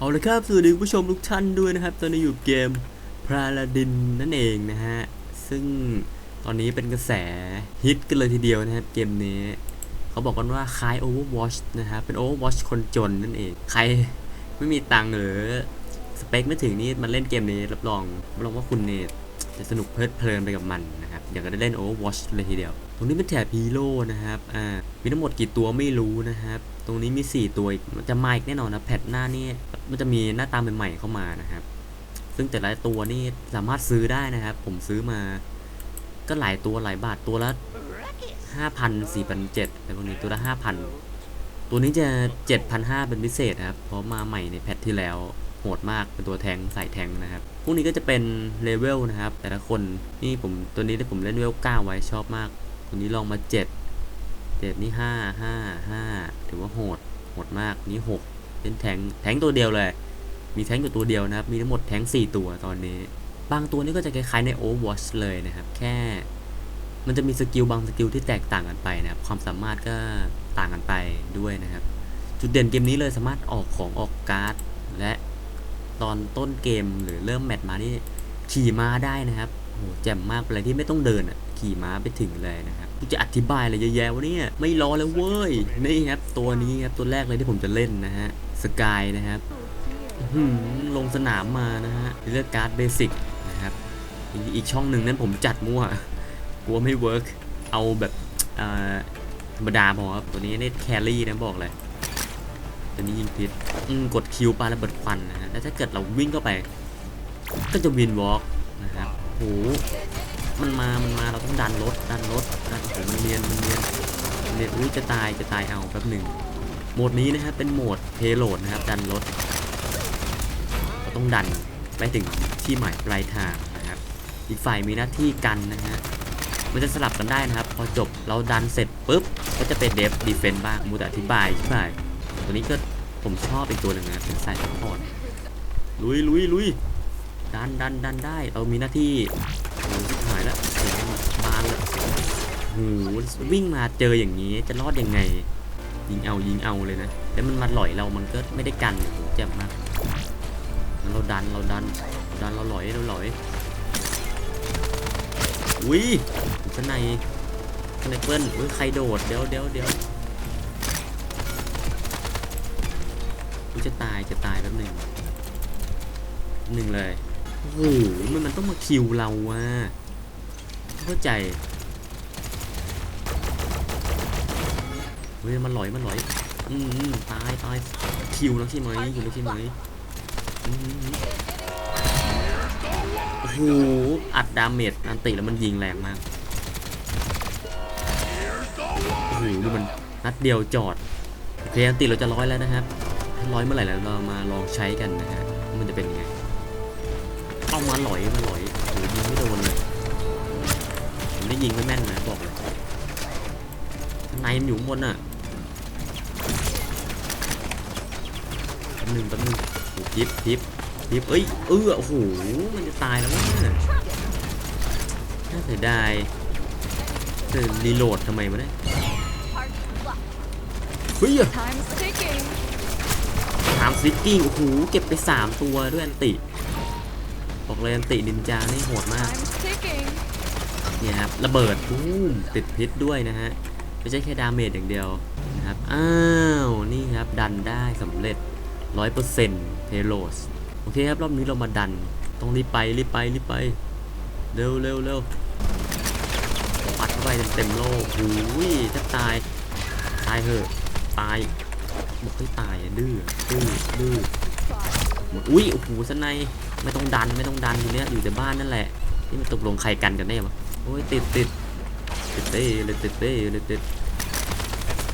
เอาละครับ สวัสดีผู้ชมทุกท่านด้วยนะครับ ตอนนี้อยู่เกมพราลาดินนั่นเองนะฮะ ซึ่งตอนนี้เป็นกระแสฮิตกันเลยทีเดียวนะครับเกมนี้ เขาบอกกันว่าคล้าย Overwatch นะฮะ เป็น Overwatch คนจนนั่นเอง ใครไม่มีตังค์หรือสเปคไม่ถึงนี่มันเล่นเกมนี้รับรองรับรองว่าคุณเนี่ยจะสนุกเพลิดเพลินไปกับมันนะครับ อยากจะได้เล่น Overwatch เลยทีเดียว ตรงนี้เป็นแถบฮีโร่นะครับ อ่า มีทั้งหมดกี่ตัวไม่รู้นะครับ ตรงนี้มี 4 ตัวอีกมันจะมาอีกแน่นอนนะแพทหน้านี่ มันจะมีหน้าตาใหม่ๆเข้ามานะครับ ซึ่งแต่ละตัวนี่สามารถซื้อได้นะครับ ผมซื้อมา ก็หลายตัวหลายบาทตัวละห้าพันสี่พันเจ็ดอะไรพวกนี้ตัวละห้าพันตัวนี้จะเจ็ดพันห้าเป็นพิเศษครับ เพราะมาใหม่ในแพทที่แล้วโหดมากเป็นตัวแทงใส่แทงนะครับ พวกนี้ก็จะเป็นเลเวลนะครับ แต่ละคนนี่ผมตัวนี้ที่ผมเล่นเลเวลเก้าไว้ชอบมากตัวนี้ลองมาเจ็ดเจ็ดนี่ห้าห้าห้าถือว่าโหดโหดมากนี่หก เป็นแทงแทงตัวเดียวเลย มีแทงอยู่ตัวเดียวนะครับ มีทั้งหมดแทงสี่ตัวตอนนี้ บางตัวนี่ก็จะคล้ายๆใน Overwatch เลยนะครับ แค่มันจะมีสกิลบางสกิลที่แตกต่างกันไปนะครับ ความสามารถก็ต่างกันไปด้วยนะครับ จุดเด่นเกมนี้เลยสามารถออกของออกการ์ด และตอนต้นเกมหรือเริ่มแมตช์มานี่ขี่ม้าได้นะครับโอ้โหแจ่มมากเป็นอะไรที่ไม่ต้องเดินอะขี่ม้าไปถึงเลยนะครับกูจะอธิบายอะไรเยอะแยะวะเนี่ยไม่รอแล้วเว้ยนี่ครับตัวนี้ครับตัวแรกเลยที่ผมจะเล่นนะฮะ สกายนะครับลงสนามมานะฮะเลือกการ์ดเบสิกนะครับอีกช่องหนึ่งนั้นผมจัดมั่วกลัวไม่เวิร์กเอาแบบธรรมดาพอครับ ตัวนี้นี่แครี่นะบอกเลยตัวนี้ยิงพิษกดคิวปาระเบิดควันนะฮะแล้วถ้าเกิดเราวิ่งเข้าไป ก็จะวินวอล์กนะครับโหมันมา มันมา เราต้องดันรถ ดันรถดันโอ้โหมันเนียน มันเนียนเนียนอุ้ยจะตาย จะตายเอาแป๊บหนึ่ง หมดนี้นะครับเป็นโหมดเพโลดนะครับดันรถเราต้องดันไปถึงที่หมายปลายทางนะครับ อีกฝ่ายมีหน้าที่กันนะฮะมันจะสลับกันได้นะครับ พอจบเราดันเสร็จปุ๊บก็จะเป็นเดฟดีเฟนต์บ้างมูแต่อธิบายใช่ไหมตัวนี้ก็ผมชอบอีกตัวหนึ่งนะเป็นสายซัพพอร์ตลุยลุยลุยดันดันดันได้เรามีหน้าที่หายแล้วเสียงบานเลยโหวิ่งมาเจออย่างนี้จะรอดยังไง ยิงเอายิงเอาเลยนะแล้วมันมาหล่อยเรามันก็ไม่ได้กันโอ้โหแจ่มมากเราดันเราดันเราดันเราหลอยเราหลอยอุ้ยข้างในข้างในเปิ้ลอุ้ยใครโดดเดี๋ยวเดี๋ยวเดี๋ยวอุ้ยจะตายจะตายแป๊บหนึ่งหนึ่งเลยโอ้โหมันมันต้องมาคิวเราว่ะเข้าใจ เฮ้ยมันลอยมันลอยอืมอืมตายตายคิวแล้วใช่ไหมคิวแล้วใช่ไหมอืมโอ้โหอัดดาเมจอันติแล้วมันยิงแรงมากโอ้โหดูมันนัดเดียวจอดโอเคอันติเราจะร้อยแล้วนะครับร้อยเมื่อไหร่แล้วเรามาลองใช้กันนะฮะมันจะเป็นยังไงเอามาลอยมาลอยโอ้โหยิงไม่โดนเลยผมได้ยิงไม่แม่นนะบอกเลย ในมันอยู่บนอะแป๊บหนึงแป๊บหนึงโอ้โหทิปทิปทิปเอ้ย เออโอ้โห มันจะตายแล้วเนี่ยน่าเสียดายจะรีโหลดทำไมวะเนี่ยเฮ้ย Time's ticking. ถามซิกกิ้ง โอ้โห เก็บไป 3 ตัวด้วยอันติ บอกเลยอันตินินจานี่โหดมาก เนี่ยครับ ระเบิดตูมติดพิษด้วยนะฮะ ไม่ใช่แค่ดาเมจอย่างเดียวนะครับ อ้าว นี่ครับ ดันได้สำเร็จ 100%เทโลสโอเคครับ รอบนี้เรามาดัน ต้องรีบไป รีบไป รีบไป เร็วเร็วเร็วปัดเข้าไปเต็มๆโลกหูยแทบตาย ตายเถอะ ตาย บอกให้ตายดื้อ ดื้อ ดื้อ อุ้ย โอ้โหสนในไม่ต้องดัน ไม่ต้องดันอยู่เนี้ยอยู่แต่บ้านนั่นแหละ นี่มันตกลงใครกันกันแน่วะโอ้ย ติดติด ติดเต้เลยติดเต้เลยติด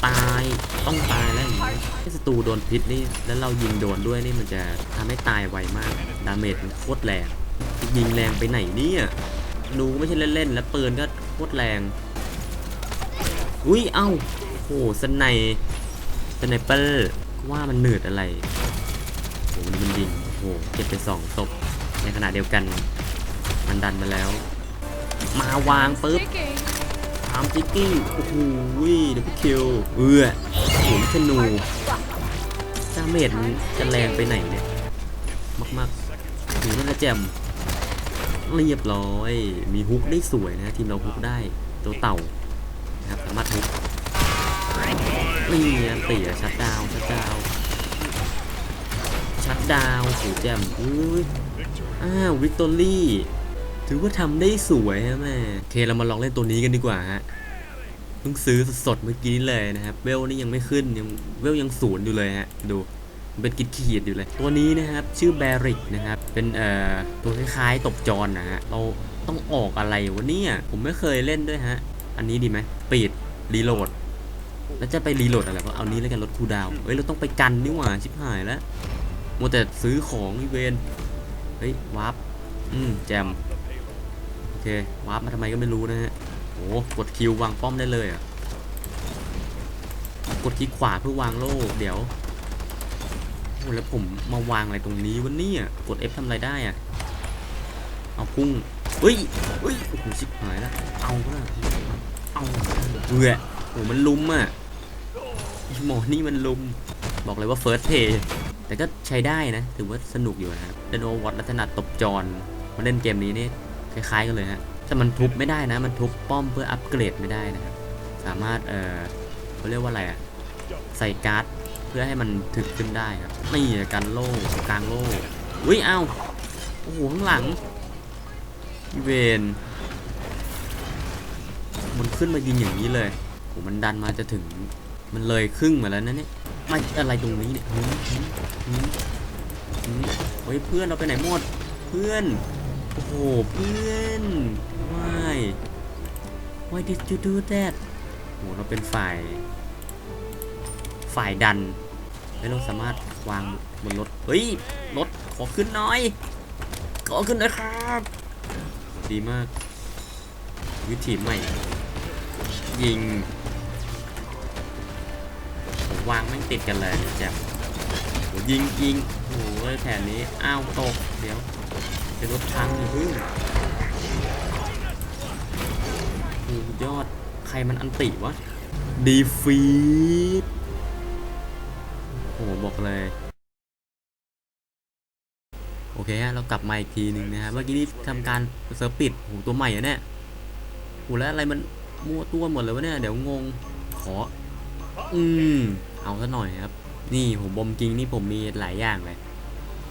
ตายต้องตายแล้วอย่างนี้ถ้ศัตรูโดนพิษนี่แล้วเรายิงโดนด้วยนี่มันจะทำให้ตายไวมากดาเมจมันโคตรแรงยิงแรงไปไหนเนี่ยดูไม่ใช่เล่นๆแล้วปืนก็โคตรแรงอุ้ยเอ้าโอ้โหสไนสไนเปอร์ว่ามันเหนืดอะไรโอ้โหมันยิงโอ้โหเก็บไปสองศพในขณะเดียวกัน มันดันมาแล้ว มาวางปุ๊บ จิกกิ้งโอ้โหเดี๋ยวพี่คิวเอือโอ้โหธนูดาเมจมันจะแรงไปไหนเนี่ย มากๆถึงนั่นละแจมเรียบร้อย มีฮุกได้สวยนะทีมเราฮุกได้ตัวเต่านะครับสามารถฮุกนี่อันตีชัดดาวชัดดาวชัดดาวน์โหแจมอุ้ยอ้าววิกตอรี่ถือว่าทำได้สวยฮะแม่โอเคเรามาลองเล่นตัวนี้กันดีกว่าฮะ พิ่งซื้อสดๆเมื่อกี้เลยนะครับเวลนี่ยังไม่ขึ้นยังเวลยังศูนย์อยู่เลยฮะดูเป็นกิดขีดอยู่เลย ตัวนี้นะครับชื่อแบริกนะครับเป็นเอ่อตัวคล้ายๆตบจรนะฮะเราต้องออกอะไรวะเนี่ยผมไม่เคยเล่นด้วยฮะ อันนี้ดีไหมปิดรีโหลดแล้วจะไปรีโหลดอะไรวะเอานี้แล้วกันลดคูดาวเฮ้ยเราต้องไปกันนี่หว่าชิบหายแล้วมัวแต่ซื้อของอีเวนเฮ้ยวาร์ปอืมแจมโอเควาร์ปมาทำไมก็ไม่รู้นะฮะ โอ้กดคิววางป้อมได้เลยอะ กดคลิกขวาเพื่อวางโล่เดี๋ยวโอ้แล้วผมมาวางอะไรตรงนี้วะเนี่ยกด F ทำอะไรได้อะ เอากุ้งเฮ้ยเฮ้ยโอ้โหชิบหายแล้วเอาก็ได้เอาเบื่อโอ้มันลุมอะหมอนี่มันลุม บอกเลยว่า first pay แต่ก็ใช้ได้นะ ถือว่าสนุกอยู่นะครับเดนโอวัตลักษณะตบจรมาเล่นเกมนี้นี่คล้ายๆกันเลยฮะ แต่มันทุบไม่ได้นะ มันทุบป้อมเพื่ออัปเกรดไม่ได้นะครับ สามารถ เออเขาเรียกว่าอะไรอะใส่การ์ดเพื่อให้มันถึกขึ้นได้ครับ นี่การโล่กลางโล่อุ้ยเอ้าโอ้โหข้างหลังเวนมันขึ้นมายิงอย่างนี้เลยโอ้มันดันมาจะถึง มันเลยครึ่งมาแล้วนะเนี่ยมาอะไรตรงนี้เนี่ยเฮ้ยเพื่อนเราไปไหนหมด เพื่อน โอ้โหเพื่อน why why did you do that โหเราเป็นฝ่าย ฝ่ายดันแล้วเราสามารถวางบนรถ เฮ้ย รถขอขึ้นหน่อย ขอขึ้นหนะครับ ดีมาก วิธีใหม่ ยิงผมวางไม่ติดกันเลยแจ๊บยิงยิงโอ้โหแผนนี้ อ้าว ตก เดี๋ยว เป็นรถพังอยู่พึ่งโอ้ยอด ใครมันอันติวะ ดีฟีดโอ้โหบอกเลย โอเคฮะ เรากลับมาอีกทีหนึ่งนะฮะ เมื่อกี้นี่ทำการเซิร์ฟปิดโอ้โหตัวใหม่อะเนี่ยโอ้โหแล้วอะไรมันมั่วตัวหมดเลยวะเนี่ย เดี๋ยวงง ขอ อืม เอาซะหน่อยครับ นี่ผมบอมกิงนี่ผมมีหลายอย่างเลย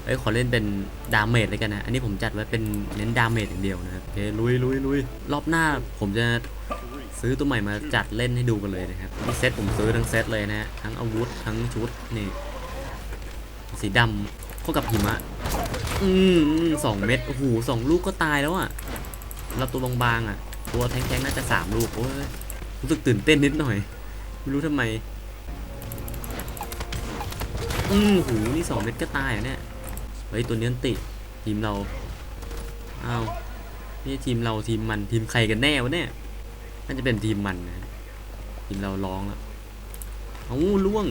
เอ้ยขอเล่นเป็นดาเมจเลยกันนะ อันนี้ผมจัดไว้เป็นเน้นดาเมจอย่างเดียวนะครับโอเคลุยลุยลุยรอบหน้าผมจะซื้อตัวใหม่มาจัดเล่นให้ดูกันเลยนะครับนี่เซตผมซื้อทั้งเซตเลยนะฮะทั้งอาวุธทั้งชุดนี่ สีดำเข้ากับหิมะ อืมอืมสองเม็ดโอ้โหสองลูกก็ตายแล้วอะเราตัวบางๆอะ ตัวแทงๆน่าจะสามลูกโอ้ยรู้สึกตื่นเต้นนิดหน่อย ไม่รู้ทำไม อืมหูนี่สองเม็ดก็ตายอะเนี่ย ฮ้ยตัวนี้อติทีมเราเอ้านี่ทีมเราทีมมันทีมใครกันแน่วะเนี่ยน่าจะเป็นทีมมันนะทีมเราร้องแล้วเอาล่วง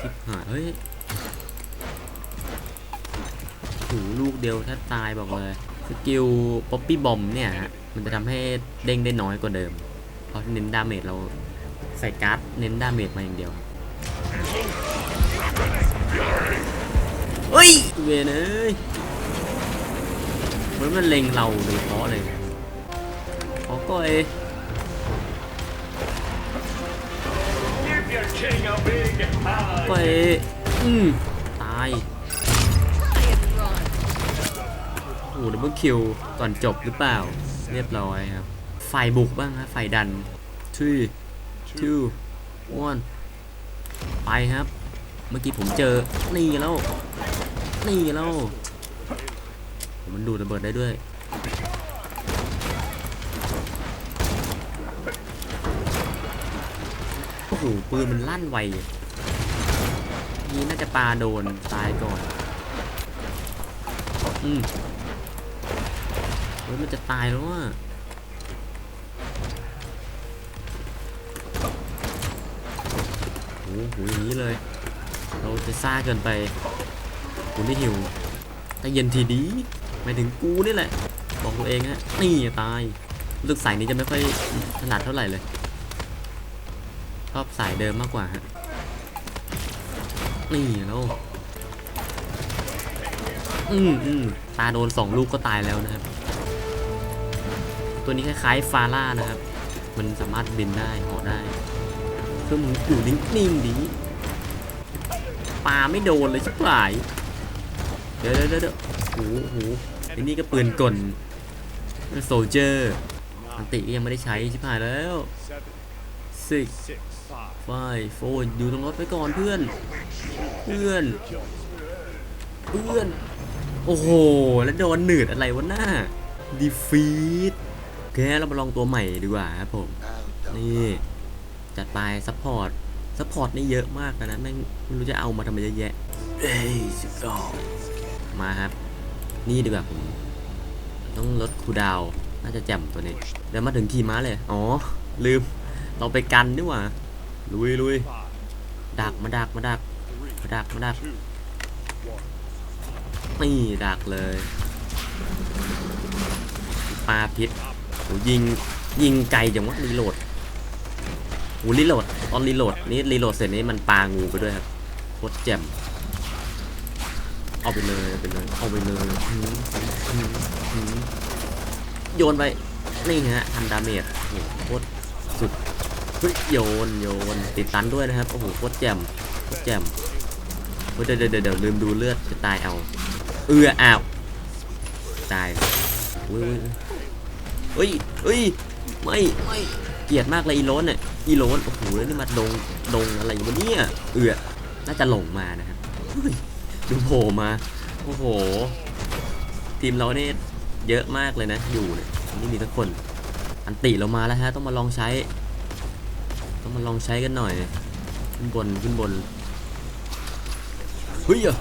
ชิบหายเฮ้ยหูลูกเดียวถ้าตายบอกเลยสกิลป๊อปปี้บอมเนี่ยฮะมันจะทำให้เด้งได้น้อยกว่าเดิม เพราะเน้นดาเมจเราใส่การ์ดเน้นดาเมจมาอย่างเดียว เฮ้ยเวนเอ้ยมือนมันเล็งเราโดยเฉพาะเลยขอก็เอ Give your king a big ก็ hug. เออืมตายโอ้ดับเบิลคิวก่อนจบหรือเปล่า เรียบร้อยครับ ฝ่ายบุกบ้างฮะฝ่ายดัน three two one ไปครับ เมื่อกี้ผมเจอ นี่แล้ว นี่แล้วมันดูดระเบิดได้ด้วยโอ้โหปืนมันลั่นไวนี่น่าจะปาโดนตายก่อน อืมเฮ้ยมันจะตายแล้วอะโอ้โหอย่างนี้เลย เราจะซ่าเกินไป คุณนี่หิวแต่เย็นทีดีหมายถึงกูนี่แหละ บอกตัวเองฮะ นี่ตายรู้สึกสายนี้จะไม่ค่อยถนัดเท่าไหร่เลย ชอบสายเดิมมากกว่าฮะ นี่แล้วอืมอืมตาโดนสองลูกก็ตายแล้วนะครับ ตัวนี้คล้ายๆฟาร่านะครับ มันสามารถบินได้เหาะได้เพื่อมึงอยู่นิ่งๆดีปลาไม่โดนเลยชิบหาย เดี๋ยวเดี๋ยวเดี๋ยวเดี๋ยวโอ้โหไอ้นี่ก็ปืนกลโซเจอร์อันติก็ยังไม่ได้ใช้ชิบหายแล้ว six Six, five. five four อยู่ตรงรถไปก่อนเพื่อน เพื่อน เพื่อน โอ้โห แล้วโดนหนืดอะไรวะหน้า defeat โอเคเรามาลองตัวใหม่ดีกว่าครับผม นี่ จัดไปซัพพอร์ตซัพพอร์ตนี่เยอะมากนะแม่งไม่รู้จะเอามาทำไมเยอะแยะเอ้ยสิบสอง มาครับ นี่ดีกว่าผม ต้องลดคูดาว น่าจะแจ่มตัวนี้ เดี๋ยวมาถึงขี่ม้าเลย อ๋อ ลืม เราไปกันดีกว่า ลุยลุยดักมาดักมาดักมาดักมาดักนี่ดักเลยปลาพิษโหยิงยิงไกลจังวะรีโหลดโหรีโหลดตอนรีโหลดนี่รีโหลดเสร็จนี่มันปลางูไปด้วยครับโคตรแจ่ม เอาไปเลยเอาไปเลยเอาไปเลยโยนไปนี่ฮะทำดาเมจโหโคตรสุดเฮ้ยโยนโยนติดตันด้วยนะครับโอ้โหโคตรแจ่มโคตรแจ่มเฮ้ยเดี๋ยวเดี๋ยวเดี๋ยวลืมดูเลือดจะตายเอาเอืออ้าวตายอุ้ยอุ้ยเฮ้ยไม่ไม่เกลียดมากเลยอีโรนเนี่ยอีโรนโอ้โหแล้วนี่มาดงดงอะไรอยู่วะเนี่ยเอือน่าจะหลงมานะครับ ดูโผล่มา โอ้โห ทีมเราเนี่ยเยอะมากเลยนะ อยู่เนี่ยไม่มีทุกคน อันติเรามาแล้วฮะ ต้องมาลองใช้ ต้องมาลองใช้กันหน่อย ขึ้นบน ขึ้นบน เฮ้ยอะ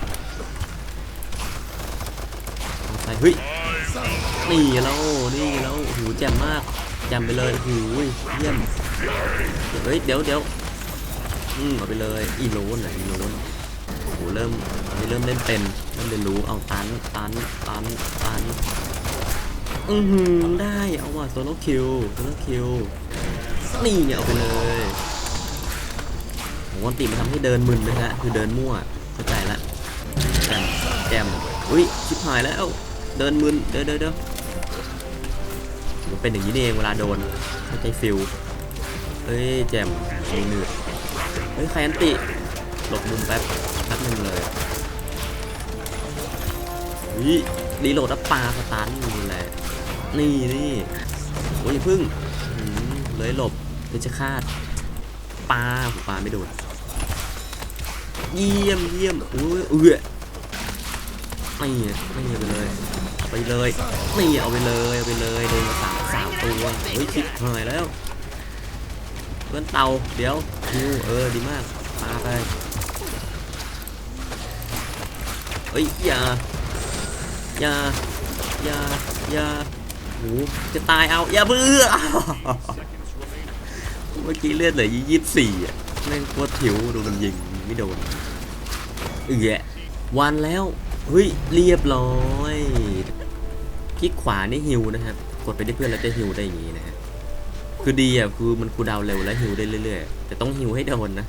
ใส่เฮ้ย นี่แล้ว นี่แล้วโอ้โหแจ่มมากแจ่มไปเลยโอ้โหเยี่ยม เฮ้ย เดี๋ยวเดี๋ยวอืมเอาไปเลย อีโลนอะอีโลนโอ้โหเริ่มนี่เริ่มเล่นเป็นเริ่มเรียนรู้เอาตันตันตันตันอือหือได้เอาว่ะโซโลคิวโซโลคิวนี่เนี่ยเอาไปเลยโหวันติมันทำให้เดินมึนนะฮะคือเดินมั่วเข้าใจละแจมแจมอุ้ยชิบหายแล้วเดินมึนเดี๋ยวเดี๋ยวเดี๋ยวมันเป็นอย่างนี้เองเวลาโดนเข้าใจฟิลเฮ้ยแจมมีหนืดเฮ้ยใครอันติหลบมุมแป๊บ แป๊บนึงเลยวิรีโหลดแล้วปลาสตันนี่แหละนี่นี่โอ้ยพึ่งเลยหลบเลยจะคาดปลาผมปลาไม่โดนเยี่ยมเยี่ยมอุ้ยเอือไม่ไม่ไปเลยเอาไปเลยนี่เอาไปเลยเอาไปเลยโดนมาสามสามตัวเฮ้ยชิบหายแล้วเพื่อนเต่าเดี๋ยวคิวเออดีมากมาไป เฮ้ยอย่าอย่าอย่าอย่าโหจะตายเอาอย่าเบื่อเมื่อกี้เลือดเหลือยี่สิบสี่อะแม่งโคตรผิวดูมันยิงไม่โดนเอือวันแล้วเฮ้ยเรียบร้อยคลิกขวานี่ฮิวนะครับกดไปที่เพื่อนแล้วจะฮิวได้อย่างนี้นะฮะคือดีอะคือมันคูดาวเร็วและฮิวได้เรื่อยๆ แต่ต้องฮิวให้โดนนะ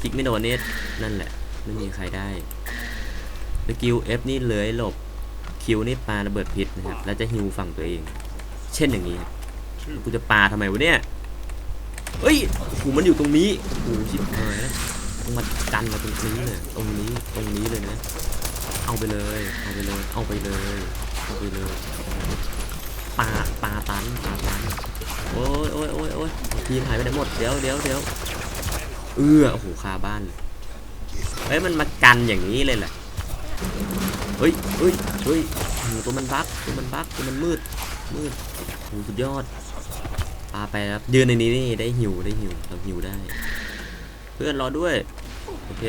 คลิกไม่โดนเนี่นั่นแหละไม่มีใครได้ สกิล F นี่เลื้อยหลบคิวนี่ปาระเบิดพิษนะครับ แล้วจะฮิวฝั่งตัวเอง เช่นอย่างนี้ครับแล้วกูจะปาทำไมวะเนี่ยเฮ้ยโอ้โหมันอยู่ตรงนี้โอ้โหชิบหายแล้วต้องมากันมาตรงนี้เลยตรงนี้ตรงนี้เลยนะ เอาไปเลย เอาไปเลย เอาไปเลยเอาไปเลยปลาปลาตันปลาตันโอ้ยโอ้ยโอ้ยโอ้ยทีมหายไปไหนหมดเดี๋ยวเดี๋ยวเดี๋ยวเอื้อโอ้โหคาบ้านเลยเฮ้ยมันมากันอย่างนี้เลยแหละ เฮ้ยเฮ้ยเฮ้ยตัวมันบั๊กตัวมันบั๊กตัวมันมืด มืดโหสุดยอดปลาไปครับ ยืนในนี้นี่ได้หิวได้หิวเราหิวได้ เพื่อนรอด้วย โอเค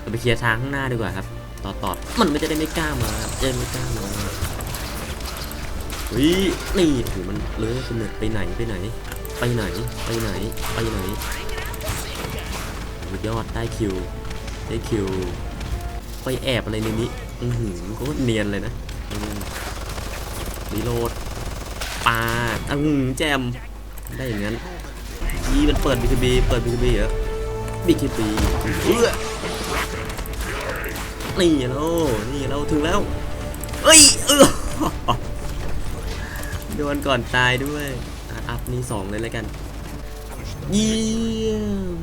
เราไปเคลียร์ทางข้างหน้าดีกว่าครับ ต่อต่อมันไม่จะได้ไม่กล้ามาครับจะไไม่กล้ามาเฮ้ยนี่โอ้โหมันเลยคุณเนี่ยไปไหนไปไหน ไปไหนไปไหนไปไหนสุดยอดได้คิวได้คิว ไปแอบอะไรในนี้ อือหือโคตรเนียนเลยนะรีโหลดปาอือหือแจม ได้อย่างนั้นยีมันเปิด BKB เปิด BKB เหรอ BKB เออนี่แล้วนี่เราถึงแล้ว เอ้ย เออโดนก่อนตายด้วยอัพนี้สองเลยแล้วกัน เยี่ยม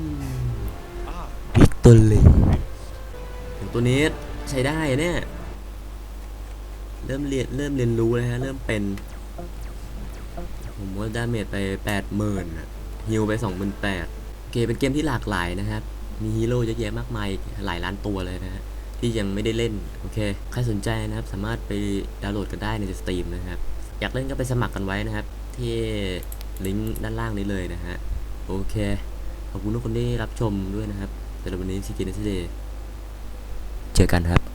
วิกตอรี ตัวนี้ใช้ได้เนี่ย เริ่มเรียนเริ่มเรียนรู้แล้วฮะ เริ่มเป็น ผมว่าดาเมจไปแปดหมื่นฮิวไปสองหมื่นแปดโอเคเป็นเกมที่หลากหลายนะครับ มีฮีโร่เยอะแยะมากมายหลายล้านตัวเลยนะฮะ ที่ยังไม่ได้เล่น โอเค ใครสนใจนะครับ สามารถไปดาวน์โหลดกันได้ในสตรีมนะครับ อยากเล่นก็ไปสมัครกันไว้นะครับ ที่ลิงก์ด้านล่างนี้เลยนะฮะ โอเค ขอบคุณทุกคนที่รับชมด้วยนะครับสำหรับวันนี้ซีเกนเดย์ เจอกันครับ